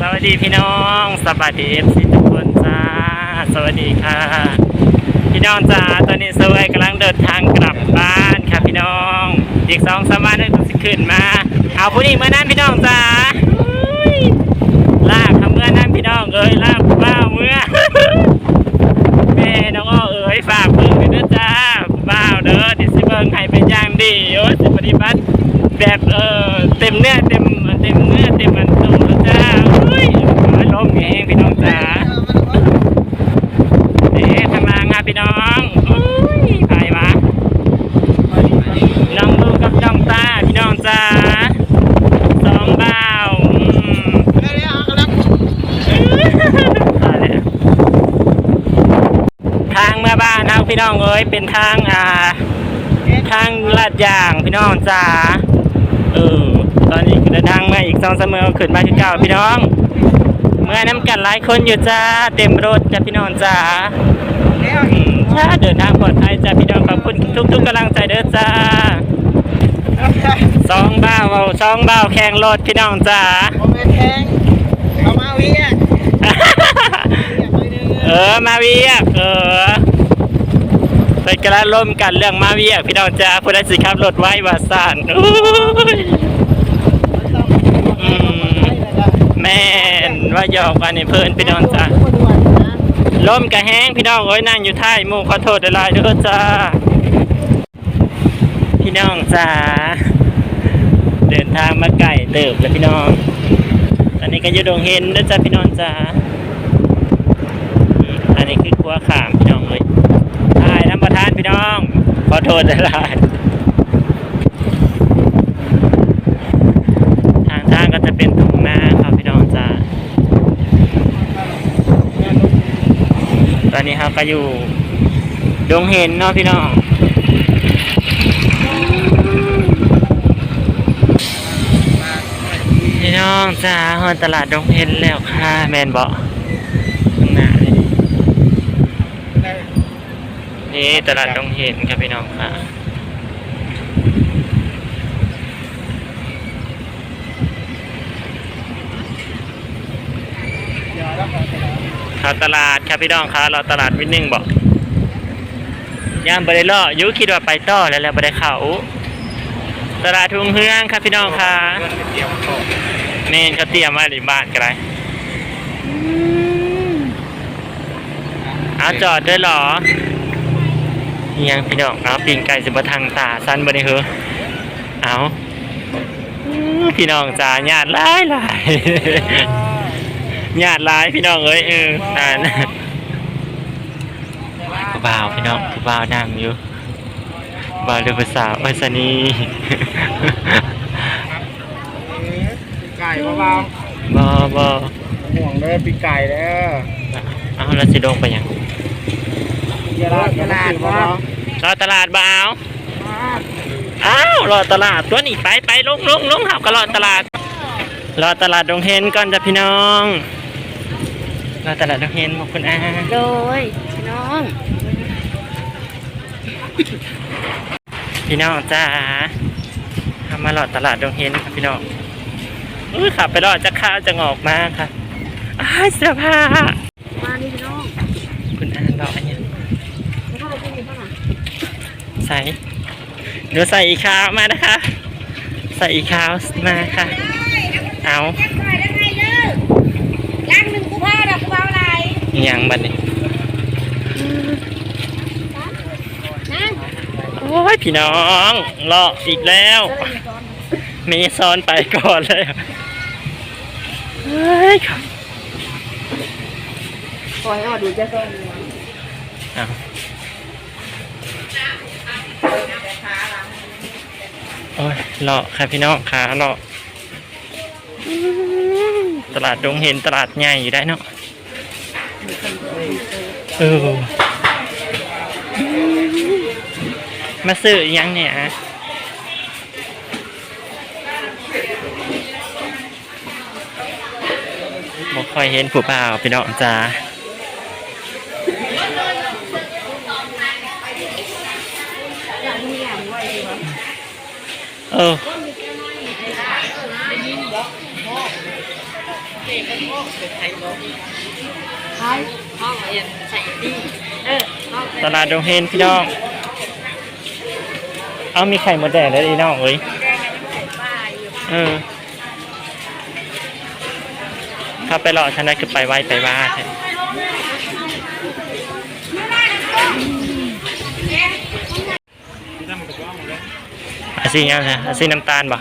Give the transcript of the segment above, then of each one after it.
สวัสดีพี่น้องสวัสดีเอฟซีทุกคนจ้าสวัสดีค่ะ พี่น้องจ้าตอนนี้เซเวยกำลังเดินทางกลับบ้านค่ะพี่น้องอีกสองสามวันนึงจะขึ้นมา เอาผู้นี้มือนั้นพี่น้องจ้าลากทำเมื่อนั้นพี่น้องเอ้ยลากบ้าเมื่อแม่น้องอ้อเอ๋ยฝากเบิ่งด้วยเด้อจ้าบ้าเด้อดิสิเบิ่งให้เป็นอย่างดีโอ้ยสิปฏิบัติแบบเออเต็มเนื้อเต็มเต็มเนื้อเต็มอันตูแล้วจ้า มแหงพี่น้องจ้าเอ๊ะทางล่างครับพี่น้องอุ้ยใครวะน้องลูกกับน้องตาพี่น้องจ้าสองบ่าวอืมตายแล้วทางมาบ้านทาพี่น้องเอ้ยเป็นทางอ่า ทางลาดยางพี่น้องจ๋าเออตอนนี้ก็เดินทางมาอีกสองเสมอขึ้นมาที่เก่าพี่น้อง เมื่อน้ำกันหลายคนอยู่จ้า เต็มรถจ้าพี่น้องจ๋าอืมจ้าเดินทางปลอดภัยจ้าพี่น้องขอบคุณทุกๆกำลังใจเด้อจ้าสองบ้าวสองบ้าวแข่งรถพี่น้องจ๋าผมเป็นแทงเอามาวิ่งเออมาเวียกเออไปกระล่มกันเรื่องมาเวียกพี่น้องจ้าผู้ใดสิขับรถไว้ว่าสานอุ้ยอืม แม่นว่าหยอกกันนี่เพิ่นพี่น้องจ้าล่มกระแห้งพี่น้องเอ้ยนั่งอยู่ท้ายหมู่ขอโทษหลายๆเด้อจ้าพี่น้องจ้าเดินทางมาไก่เติบแล้วพี่น้องตอนนี้ก็อยู่ดงเห็นเด้อจ้าพี่น้องจ้าอันนี้คือครัวขามพี่น้องเลยทายน้ำประทานพี่น้องขอโทษหลายทางทางก็จะเป็นทุ่งนาครับพี่น้องจ้า ตอนนี้เราก็อยู่ดงเห็นเนาะพี่น้องพี่น้องจ้าฮอนตลาดดงเห็นแล้วค่ะแมนบอกข้างหนนี่ตลาดดงเห็นครับพี่น้องค่ะ เข้าตลาดครับพี่น้องค่ะเราตลาดวินหนึ่งบอกย่ามบริล่ออยุคิดว่าไปต่อแล้วแล้วบริเขาตลาดทุ่งเฮืองครับพี่น้องค่ะนี่เขาเตรียมมาหรือบ้านกันไรเอาจอดด้วยเหรออิหยังพี่น้องเอาปิงไก่สิบทางตาสั้นบ่ได้เหรอเอาอื้อพี่น้องจ้าญาติหลายหลาย ญาติหลายพี่น้องเอ้ยเอออ่านผู้บ่าวพี่น้องผู้บ่าวนั่งอยู่บ่าวเรือภาษาวเอ้ยสนีไก่เบาบ่บ่ๆห่วงเลยปีไก่แล้วเอาแล้วสิลงไปยังตลาดตลาดเบารอตลาดบ่าวอ้าวรอตลาดตัวนี้ไปไปลงลงลงเฮาก็รอตลาดรอตลาดดงเฮนก่อนจ้ะพี่น้อง รอตลาดดงเฮนขอบคุณอาโดยพี่น้อง พี่น้องจ้าทำมารอตลาดดงเฮนครับพี่น้องอุ้ยขับไปรอจะข้าวจะงอกมาค่ะอ้ายเสื้อผ้ามานี่พี่น้องคุณอารออันเนี้ยไม่เข้าไปที่นี่ป่ะน่ะใส่เดี๋ยวใส่อีกขาวมานะคะ ใส่อีกขาวมาค่ะ เอา ล้างหนึ่งกูพาดับกูเอาอะไรอิห ยังบัดนี้โอ้ยพี่น้องรออีกแล้วมีซ้อนไปก่อนเลยเฮ้ยครับปอยเอาดูจะซ่อนเอาโอ้ยรอค่ะพี่น้องขารอตลาดดงเห็นตลาดใหญ่อยู่ได้เนาะ เออมาซื้อยังเนี่ยอะบ่ค่อยเห็นผู้บ่าวพี่น้องจ้าเออ ใช่ห้องเรียนใส่ดีเออห้องตลาดดงเฮนพี่น้อง เอามีไข่มดแดงแล้วอีน้องเอ้ยแดงกันยังใส่ป้าอยู่เออถ้าไปหล่อฉันได้คือไปไหวไปว่าแท้อาซียังไงอาซีน้ำตาลบ่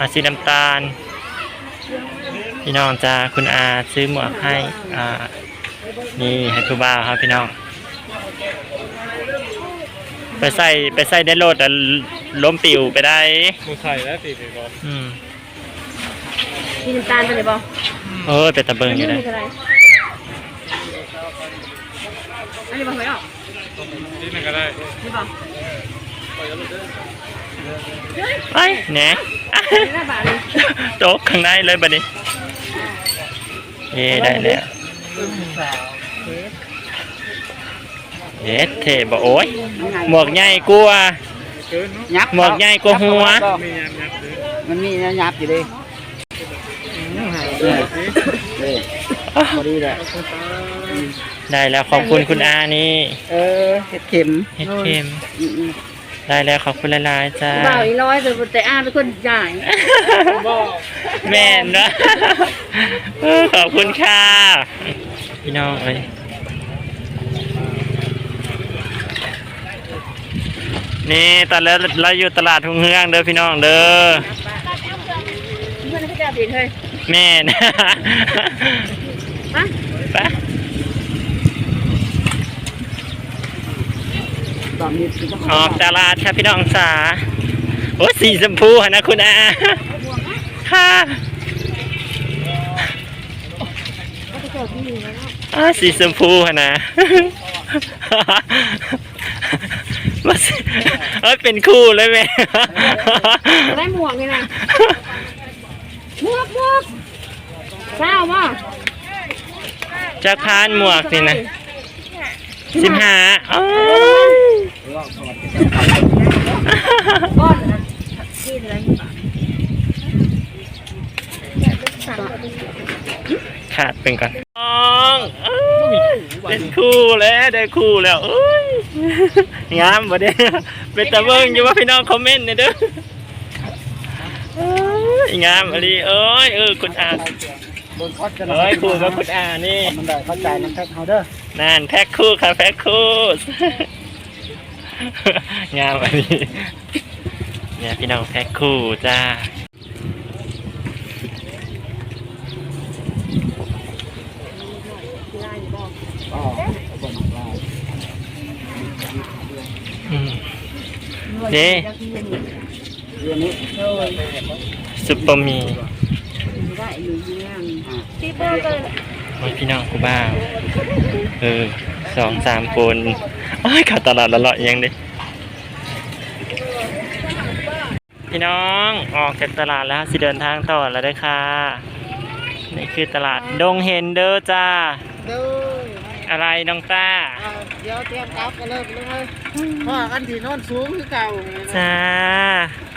อาซีน้ำตาล พี่น้องจะคุณอาซื้อหมวกให้อ่านี่ให้ผู้บ่าวครับพี่น้อง ไปใส่ไปใส่ได้โลดแต่ล้มปิวไปได้กูใส่แล้วสิไปบอกอืมกินน้ำตาลไปเลยบ่เออเป็นตะเบิงอยู่นี่ได้มีอะไรอันนี้บ่ไหวหรอที่ไหนก็ได้นี่บ่ไปแหนนี่ได้บาทเลยโต๊ะข้างในเลยบัดนี้ เย่ได้แล้วเย็ดเทบ่โอ้ยหมวกใหญ่กลัวาเกินเนาะยับหมวกใหญ่กว่าหัวมียันยับเลยมันมีนะยับอยู่ดิเออสิเออพอดีแหละได้แล้วขอบคุณคุณอานี่ เออเห็ดเข็มเฮ็ดเค็มอืม ได้แล้วขอบคุณหลายๆจ้าบ่าวอีร้อยแต่แต่อาเป็นคนจ่ายแม่นนะเออขอบคุณค่ะพี่น้องเอ้ยนี่ตอนแล้วเราอยู่ตลาดทุ่งเฮืองเด้อพี่น้องเด้อเพื่อนเขาจะผิดเฮ้ยแม่น มา ไป ตอนนี้คือต้องออกตลาดครับพี่น้องจ๋าโอ้สีชมพูหะนะคุณอาค่ะอ่าสีชมพูหะนะมาสิเอ้ยเป็นคู่เลยแม่ได้หมวกนี่นะหมวกหมวกเจ้าบ่จะพานหมวกนี่นะ สิบห้าอ้าวก้อนกินอะไรขาดเป็นก่อนน้องเอ้ยเป็นคู่แล้วได้คู่แล้วเอ้ยงามบ่เด้เป็นตะเบิงอยู่ว่าพี่น้องคอมเมนต์เนี่ยเด้อเอ้ยงามอะไรเอ้ยเออคุณอา บนคอดกันเอ้ยคู่กับคุณอานี่มันได้เข้าใจน้ำแพ็คเฮาเด้อนั่นแพ็คคู่ค่ะแพ็คคู่งามอันนี้เนี่ยพี่น้องแพ็คคู่จ้าอ๋อบ่มักลายอืมเด้เรื่องนี้ซุปเปอร์มีได้อยู่เรื่อง โอ้ยพี่น้องกูบ้าเออสองสามคนโอ้ยเขับตลาดละเลาะยังดิพี่น้องออกจากตลาดแล้วสิเดินทางต่อแล้วเด้อค่ะ นี่คือตลาดดงเฮนเดอร์จ้าเด้ออะไรน้องต้าอ่าเดี๋ยวเตรียมกลับกันเลยเลยว่ากันที่โนอนสูงคือเก่าไงนะจ้า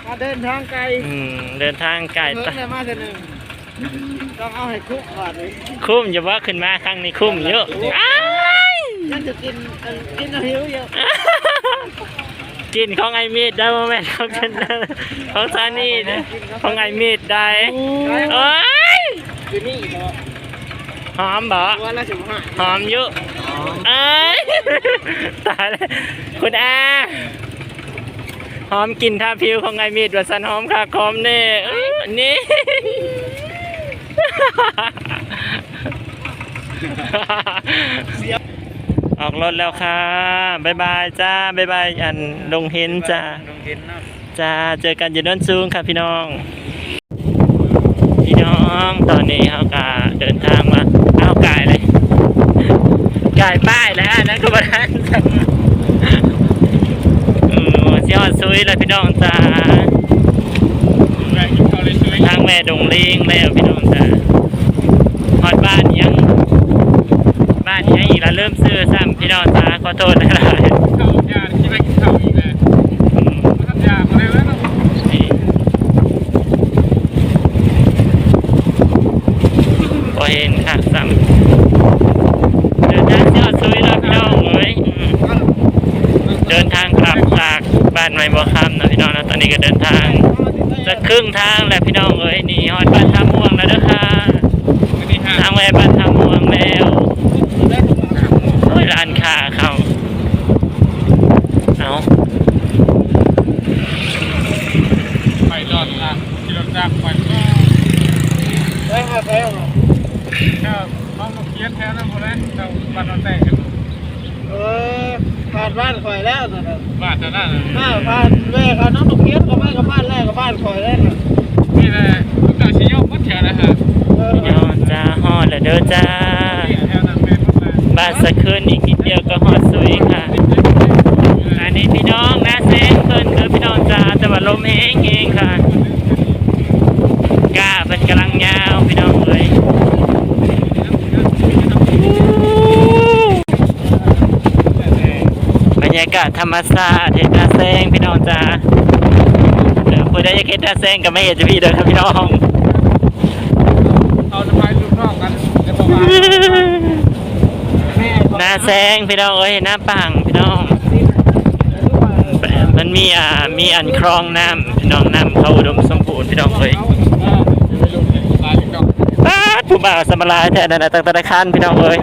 มาเดินทางไกลอืมเดินทางไกลเพิ่ตะงได้มาเท่านึง ต้องเอาให้คุกก่อนเลยคุ้มอย่าว่าขึ้นมาครั้งนี้คุ้มเยอะอ้ายนั่นจะกินเอ่อกินเอาหิวเยอะกินของไอมีดได้โมแม่นของฉันนะของซานี่นะของไอมีดได้เอ้ยกินนี่เนาะหอมบ่วันละสิบห้าหอมเยอะเอ้ยตายแล้วคุณอาหอมกลินทาผิวของไอมีดว่าสันหอมค่ะคอมนี่เอ้ยนี่ ออกรถแล้วค่ะบ๊ายบายจ้าบ๊ายบายอันลงเห็นจ้าน้องเห็นเนาะจ้าเจอกันอยู่ด้านซูงค่ะพี่น้อง พี่น้องตอนนี้เขากาเดินทางมาเอากายเลยกายป้ายแล้วนะก็มาทันเออยอดซุยเลยพี่น้องจ้า แม่ดงเลี้ยงแล้วพี่น้องจ้าฮอดบ้านยัง บ้านยังอีกแล้วเริ่มซื้อซ้ำพี่น้องจ้าขอโทษนะครับเข้ายาที่ไม่กินข้าอีกแล้วทำยาอะแล้วนะพอเห็นค่ะซ้ำเดินทางยอดซุยรับน้องเลยเดินทางกลับจากบ้านไม่บ่คำนะพี่น้องนะตอนนี้ก็เดินทาง ครึ่งทางแล้วพี่น้องเอ้ยนี่ฮอดบ้านท่าม่วงแล้วเด้อค่ะอันนี้ห้าทางไปบ้านท่าม่วงแล้วโอ้ยร้านค้าเขาเอา ไปรอดละที่รถจักรไปก็ ได้มาแล้ว แค่น้องมาเคียนแถวนั้นหมดเลยเราบ้านนอนแต่งกัน เออผ่านบ้านข่อยแล้วนะบ้านเท่านั้นถ้าผ่านแม่เขาน้องตะเคียนก็ไม่กับบ้านแรกกับบ้านข่อยแล้วนะนี่แหละลูกเจ้าชิโยกมัดแถวนะฮะเออพี่น้องจ้าฮอดแล้วเด้อจ้าแถวนั้นเป็นหมดเลยบ้านสะคืนอีกนิดเดียวก็ฮอดสุยค่ะอันนี้พี่น้องนะเซงเพิ่นคือพี่น้องจ้าแต่ว่าลมแห้งเองค่ะกล้าเป็นกำลังยาวพี่น้องเลยบรรยากาศธรรมชาติเห็นตาแซงพี่น้องจ้าเดี๋ยวผู้ใดอยากเห็นตาแซงก็ไม่เห็นจะพี่เด้อครับพี่น้องเอาจะไปลูกน้องกันเดี๋ยวบอกว่าแม่หน้าแซงพี่น้องเอ้ยหน้าปังพี่น้อง มันมีอ่ามีอันคลองน้ำพี่น้องน้ำเขาอุดมสมบูรณ์พี่น้องเอ้ยป้าผู้บ่าวสำลายแท้นั่นนะตั้งแต่คันพี่น้องเอ้ย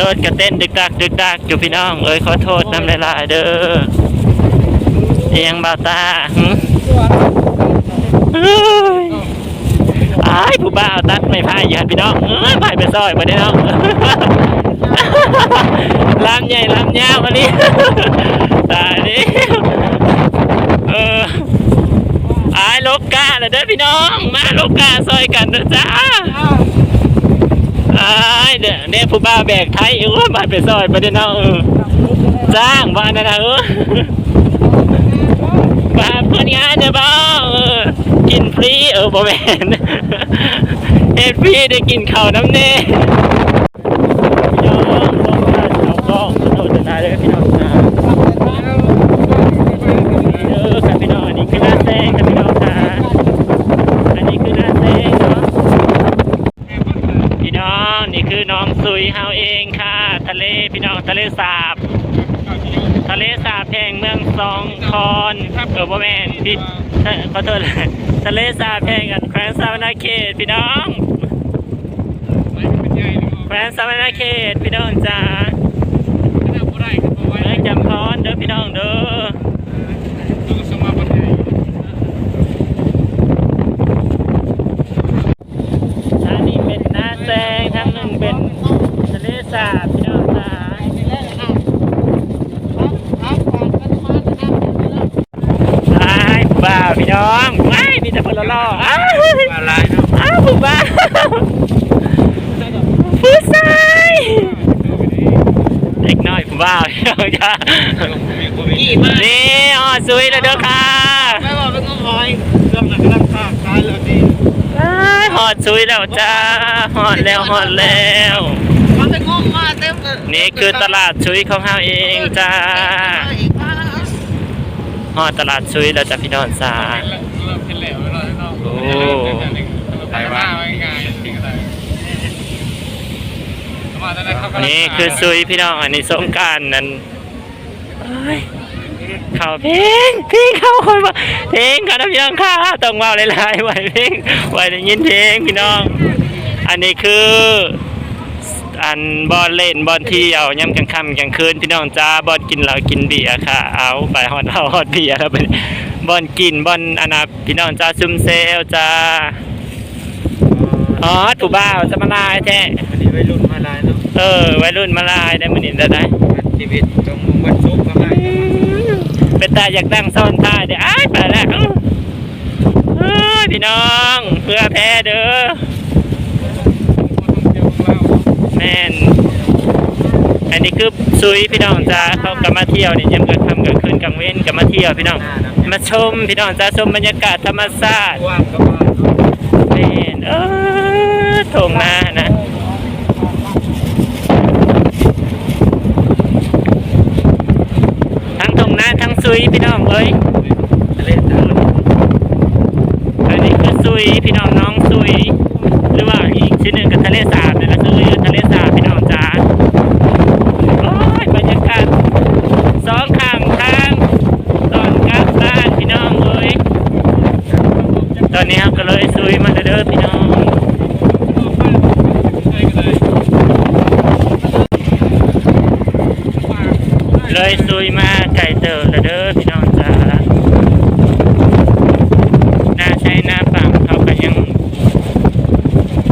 รถกระเต้นดึกดักดึกดักอยู่พี่น้อง เอ้ยขอโทษน้ำลายเด้อเอียงบ่าวตาหึเอ้ายผู้บ่าวตัดไม่พายอย่พี่น้องเอ้ยพายไปซอยมาได้น้องลำใหญ่ลำยาวอันนี้ตายดิเออไอายลกกาเลยเด้อพี่น้อง มาลูกกาซอยกันเด้อจ้า อายเด้อเนี่ยผู้บ้าแบกไทยเออมาไปซอยมาได้น้องเออจ้างบ้านนะนะเออมาเพื่อนงานเด้อบ้าเออกินฟรีเออบ่แม่นเฮ็ดฟรีได้กินข้าวน้ำเน่ พี่น้องลงมาเอากล้องขอโทษนะเด้อพี่น้องนะเด้อค่ะพี่น้องอันนี้คือหน้าแซงค่ะพี่น้องค่ะอันนี้คือหน้าแซงเนาะพี่น้องนี่คือน้องซุยเฮาเองค่ะ ทะเลพี่น้องทะเลสาบ ทะเลสาบ แห่งเมืองสองคอนเออบ่แม่นพี่เอ่อขอโทษเลยทะเลสาบแห่งกันแขวงสาวนาเขตพี่น้องแขวงสาวนาเขตพี่น้องจ้าเมืองจำพรเด้อพี่น้องเด้ออันนี้เป็นหน้าแซงทางหนึ่งเป็นทะเลสาบพี่น้องจ้าไอ้ผู้บ่าว พี่น้องไม่มีแต่คนละล่อๆอ้าวอะไรเนาะอ้าวผู้บ่าวผู้ชายเด็กน้อยผู้บ่าวพี่น้องจ้ากี่มานี่อ๋อซุยแล้วเด้อค่ะไม่บอกเป็นงงหอยกำลังกำลังข้าขายแล้วดีอ้ายหอดซุยแล้วจ้าหอดแล้วหอดแล้วมันเป็นงงมาเต็มเลยนี่คือตลาดชุยของเฮาเองจ้า หอดตลาดชุยแล้วจ้ะพี่น้องจ้าเริ่มเป็นเหลวแล้วเนาโอ้ไปว่าง่ายๆจริงานนี่คือซุยพี่น้องอันนี้สงการนั่นเข้าเพลงเพลงเข้าคนว่าเพลงค่ะนะพี่น้องค่ะต้องว่าหลายๆไหวเพลงไหวได้ยินเพลงพี่น้อง อันนี้คือ อันบอลเล่นบอลเที่ยวย่ำกลางค่ำกลางคืนพี่น้องจ้าบอลกินเหล้ากินเบียร์ค่ะ เอาไปฮอดเหล้าฮอดเบียร์แล้วไปบอลกินบอลอันนะพี่น้องจ้าซุมเซลจ้าอ๋อถูกบ้าวจะมาลายแท้อันนี้วัยรุ่นมาลายเนาะเออวัยรุ่นมาลายได้มื้อนี้ได้ได้ชีวิตต้องมุ่งวันสุขกันเลยเป็นตาอยากตั้งซ่อนตายเดี๋ยวอ้ายไปแล้วเอ้าเอ้ยพี่น้องเพื่อแพ้เด้อแม่นอันนี้คือซุยพี่น้องจ้าเขากลับมาเที่ยวนี่ยังเกิดคำเกิดขึ้นกลางเว้นกลับมาเที่ยวพี่น้อง มาชมพี่น้องจ้าชมบรรยากาศธรรมชาติว่างก็มาแม่นเออทงนานะทั้งทงนาทั้งซุยพี่น้องเอ้ย ยซุยมาไก่เติบละเด้อพี่น้องจ้าหน้าใช่หน้าปังเขาก็ยัง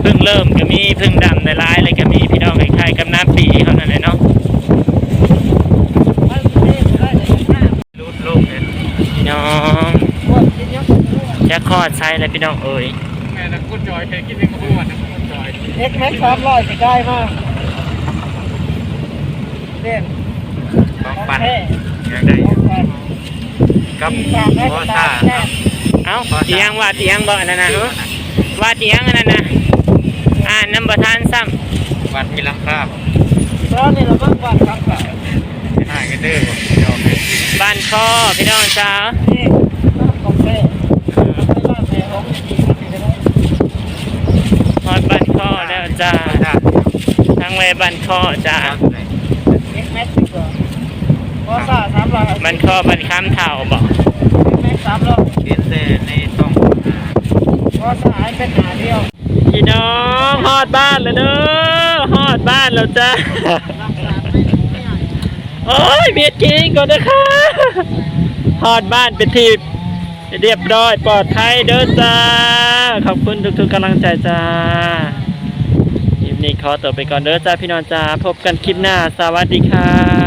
เพิ่งเริ่มก็มีเพิ่งดำในร้ายเลยก็มีพี่น้องไข่กับน้ำปีเขานั่นเลยเนาะรูดลูกเลยพี่น้องจะคลอดใช่เลยพี่น้องเอ้ยแม่นักุดจอยเคยกินยังกุดวนนักกุดจอยเอ็กแม็กซ์สามร้อยจะได้มากเด่น ของปั่นแท้อยากได้ของแท้กับมีปากได้พ่อตาซ่าแท้เอ้าเตียงว่าเตียงบ่อันนั้นนะเฮ้ว่าเตียงอันนั้นนะอ่านน้ำประทานซ้ำวัดมีลังคาบตอนนี้เราเบิ่งว่าครับแบบห่างกันเด้อบ้านคอพี่น้องจ้านี่ของแท้ไม่ว่าแท้ของจริงมันจะได้ฮอดบ้านคอแล้วจ้าทางเวบ้านคอจ้า เอ็กแม็กดีกว่าพอซ่าสามร้อย บ้านคอบ้านค้ำเท่าบ่เอ็กแม็กสามร้อยเปลี่ยนแต่ในต้องพอซ่าให้เป็นหาเดียวพี่น้องฮอดบ้านแล้วเด้อฮอดบ้านแล้วจ้ารักษาไม่ไม่หายโอ้ยเบียดจริงก่อนนะคะฮอดบ้านเป็นทีเรียบร้อยปลอดภัยเด้อจ้า ขอบคุณทุกๆกำลังใจจ้าคลิปนี้ขอตัวไปก่อนเด้อจ้าพี่น้องจ้า พบกันคลิปหน้า สวัสดีค่ะ